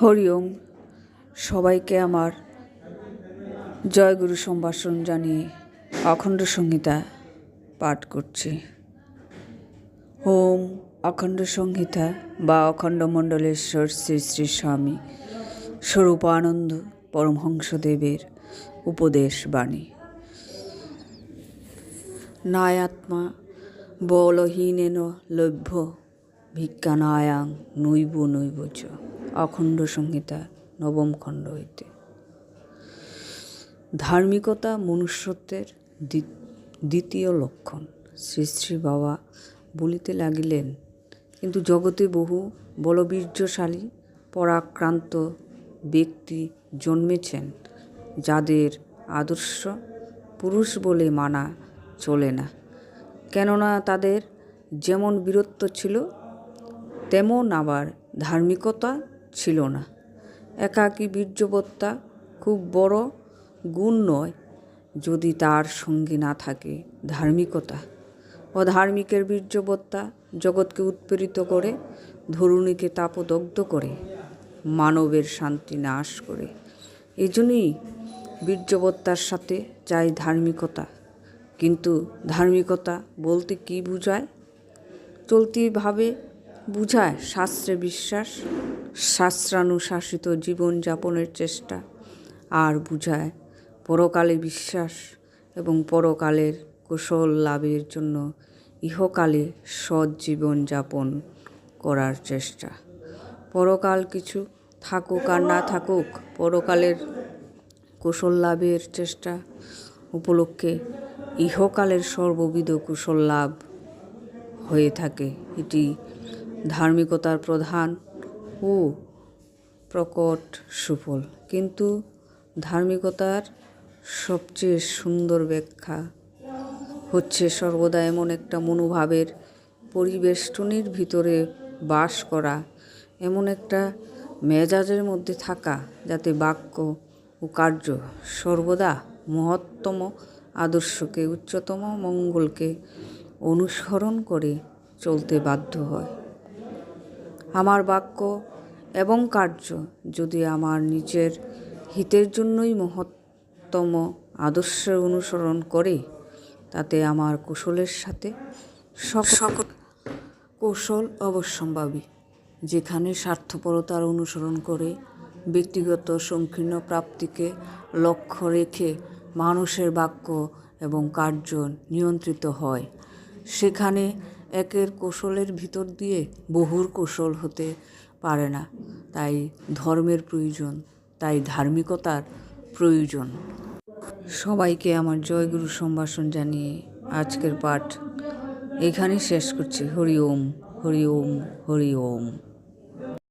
হরি ওম। সবাইকে আমার জয়গুরু সম্ভাষণ জানিয়ে অখণ্ড সংহিতা পাঠ করছি। ওম অখণ্ড সংহিতা বা অখণ্ড মণ্ডলেশ্বর শ্রী শ্রী স্বামী স্বরূপানন্দ পরমহংসদেবের উপদেশ বাণী। নায়াত্মা বলহীনেন লভ্য ভিক্ষানায়াং নৈব নৈব চ, অখণ্ড সংহিতা নবম খণ্ড হইতে। ধার্মিকতা মনুষ্যত্বের দ্বি- দ্বিতীয় লক্ষণ। শ্রী শ্রী বাবা বলিতে লাগিলেন, কিন্তু জগতে বহু বলবীর্যশালী, পরাক্রান্ত ব্যক্তি জন্মেছেন, যাদের আদর্শ পুরুষ বলে মানা চলে না। কেননা তাদের যেমন বীরত্ব ছিল তেমন আবার ধার্মিকতা ছিল না। একাকী বীর্যবত্তা খুব বড় গুণ নয় যদি তার সঙ্গে না থাকে ধার্মিকতা। অধার্মিকের বীর্যবত্তা জগৎকে উৎপীড়িত করে, ধরুণীকে তাপদগ্ধ করে, মানবের শান্তি নাশ করে। এই জন্যই বীর্যবত্তার সাথে চাই ধার্মিকতা। কিন্তু ধার্মিকতা বলতে কি বোঝায়? চলতিভাবে বুঝায় শাস্ত্রে বিশ্বাস, শাস্ত্রানুশাসিত জীবনযাপনের চেষ্টা। আর বুঝায় পরকালে বিশ্বাস এবং পরকালের কুশল লাভের জন্য ইহকালে সৎ জীবনযাপন করার চেষ্টা। পরকাল কিছু থাকুক আর না থাকুক, পরকালের কুশল লাভের চেষ্টা উপলক্ষে ইহকালের সর্ববিধ কুশল লাভ হয়ে থাকে। এটি ধার্মিকতার প্রধান। ও, প্রকট, সুফল। কিন্তু ধার্মিকতার সবচেয়ে সুন্দর ব্যাখ্যা হচ্ছে সর্বদা এমন একটা মনোভাবের পরিবেষ্টনীর ভিতরে বাস করা, এমন একটা মেজাজের মধ্যে থাকা যাতে বাক্য ও কার্য সর্বদা মহত্তম আদর্শকে, উচ্চতম মঙ্গলকে অনুসরণ করে চলতে বাধ্য হয়। আমার বাক্য এবং কার্য যদি আমার নিজের হিতের জন্যই মহত্তম আদর্শের অনুসরণ করে, তাতে আমার কুশলের সাথে সকল কৌশল অবশ্যম্ভাবী। যেখানে স্বার্থপরতার অনুসরণ করে, ব্যক্তিগত সংকীর্ণ প্রাপ্তিকে লক্ষ্য রেখে মানুষের বাক্য এবং কার্য নিয়ন্ত্রিত হয়, সেখানে একের কৌশলের ভিতর দিয়ে বহুর কৌশল হতে পারে না। তাই ধর্মের প্রয়োজন, তাই ধার্মিকতার প্রয়োজন। সবাইকে আমার জয়গুরু সম্ভাষণ জানিয়ে আজকের পাঠ এখানেই শেষ করছি। হরি ওম হরি ওম হরি ওম।